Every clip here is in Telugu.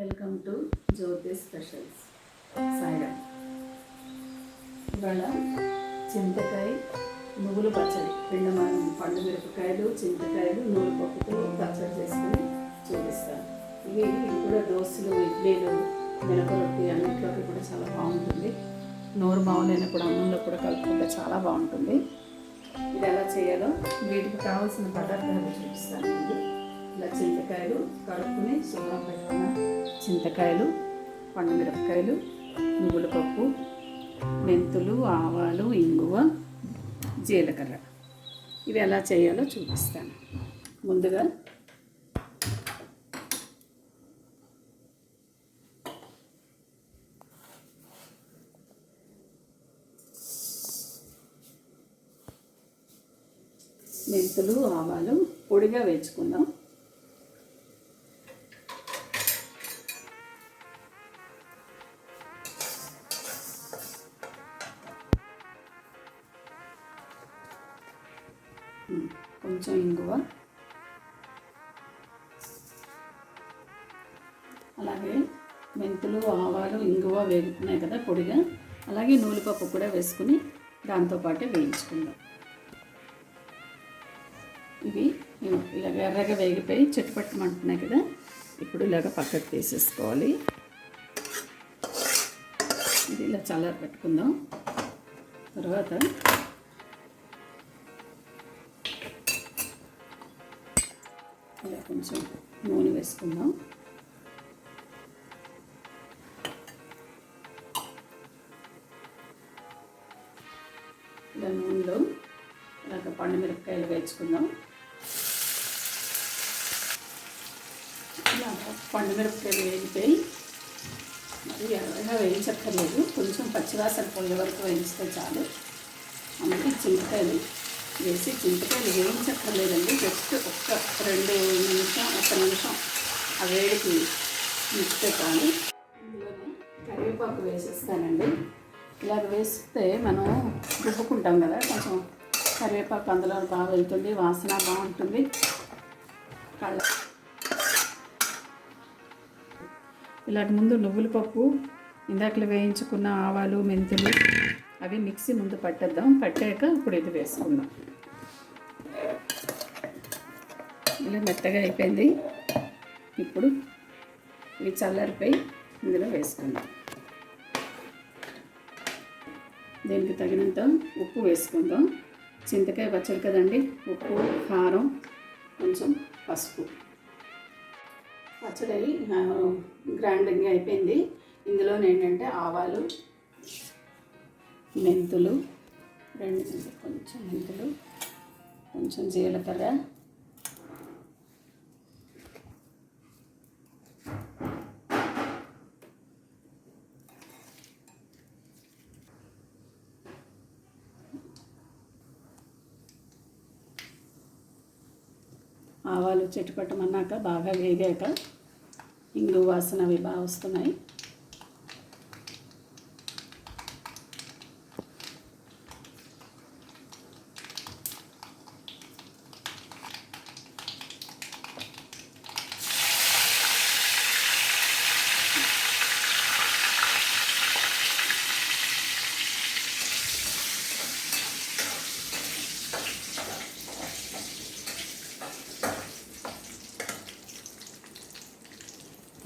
Welcome to Jyothi specials. Saira ఇవాళ చింతకాయ నువ్వులు పచ్చడి. పిండమానం పండు మిరపకాయలు చింతకాయలు నూనె పప్పుతో పచ్చడి చేసుకుని చూపిస్తాను. ఇవి ఇవి కూడా దోశలు ఇడ్లీలు మినప రొట్టి అన్నింటిలోకి కూడా చాలా బాగుంటుంది. నోరు బాగులేనప్పుడు అన్నంలో కూడా కలుపుకుంటే చాలా బాగుంటుంది. ఇది ఎలా చేయాలో వీటికి కావాల్సిన పదార్థాలు చూపిస్తాను. ఇలా చింతకాయలు కడుక్కుని శుభ్రం పెట్టుకున్నాను. చింతకాయలు పండుమిరపకాయలు నువ్వుల పప్పు మెంతులు ఆవాలు ఇంగువ జీలకర్ర. ఇవి ఎలా చేయాలో చూపిస్తాను. ముందుగా మెంతులు ఆవాలు పొడిగా వేసుకుందాం కొంచెం ఇంగువ. అలాగే మెంతులు ఆవాలు ఇంగువ వేగుతున్నాయి కదా పొడిగా. అలాగే నూలుపప్పు కూడా వేసుకుని దాంతోపాటే వేయించుకుందాం. ఇవి ఇలాగ ఎర్రగా వేగిపోయి చెట్టుపట్టమంటున్నాయి కదా. ఇప్పుడు ఇలాగ పక్కకు తీసేసుకోవాలి. ఇది ఇలా చల్లారి పెట్టుకుందాం తర్వాత ఇలా కొంచెం నూనె వేసుకుందాం. ఇలా నూనెలో ఇలాగ పండు మిరపకాయలు వేయించుకుందాం. ఇలా పండు మిరపకాయలు వేగిపోయి మరి ఎర్రగా వేయించక్కర్లేదు. కొంచెం పచ్చివాసన పోయే వరకు వేయిస్తే చాలు. అందుకే చింతకాయలు వేసి చింతకాయలు వేయించక్కర్లేదండి జస్ట్ ఒక్క రెండు నిమిషం ఒక నిమిషం ఆ వేడికి మిక్స్తే కరివేపాకు వేసేస్తానండి. ఇలాగ వేస్తే మనం రుబ్బుకుంటాం కదా కొంచెం కరివేపాకు అందులో బాగా వెళ్తుంది వాసన బాగుంటుంది. కళ్ళ ఇలాంటి ముందు నువ్వుల పప్పు ఇందాకలు వేయించుకున్న ఆవాలు మెంతులు అవి మిక్సీ ముందు పట్టేద్దాం. పట్టాక ఇప్పుడు ఇది వేసుకుందాం. ఇలా మెత్తగా అయిపోయింది. ఇప్పుడు ఇవి చల్లారిపోయి ఇందులో వేసుకుందాం. దీనికి తగినంత ఉప్పు వేసుకుందాం. చింతకాయ పచ్చడి కదండి ఉప్పు కారం కొంచెం పసుపు. పచ్చడి గ్రైండింగ్ అయిపోయింది. ఇందులో ఏంటంటే ఆవాలు మెంతులు రెండు కొంచెం మెంతులు కొంచెం జీలకర్ర ఆవాలు చెట్టుపట్టమన్నాక బాగా వేగాక ఇంగు వాసన అవి బాగా వస్తున్నాయి.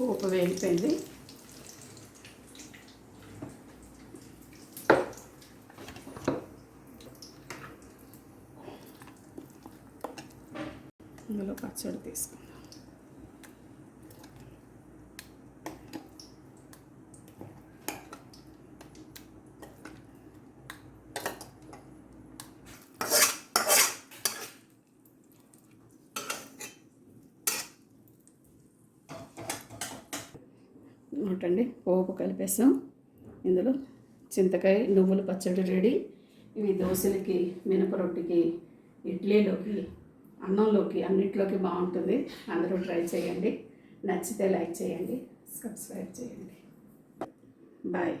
ఉప్పు వేగిపోయింది. ఇందులో పచ్చడి తీసుకుందాం. ఒకటండి పోపు కలిపేసాం. ఇందులో చింతకాయ నువ్వుల పచ్చడి రెడీ. ఇవి దోశలకి మినప రొట్టికి ఇడ్లీలోకి అన్నంలోకి అన్నిట్లోకి బాగుంటుంది. అందరూ ట్రై చేయండి. నచ్చితే లైక్ చేయండి. సబ్స్క్రైబ్ చేయండి. బాయ్.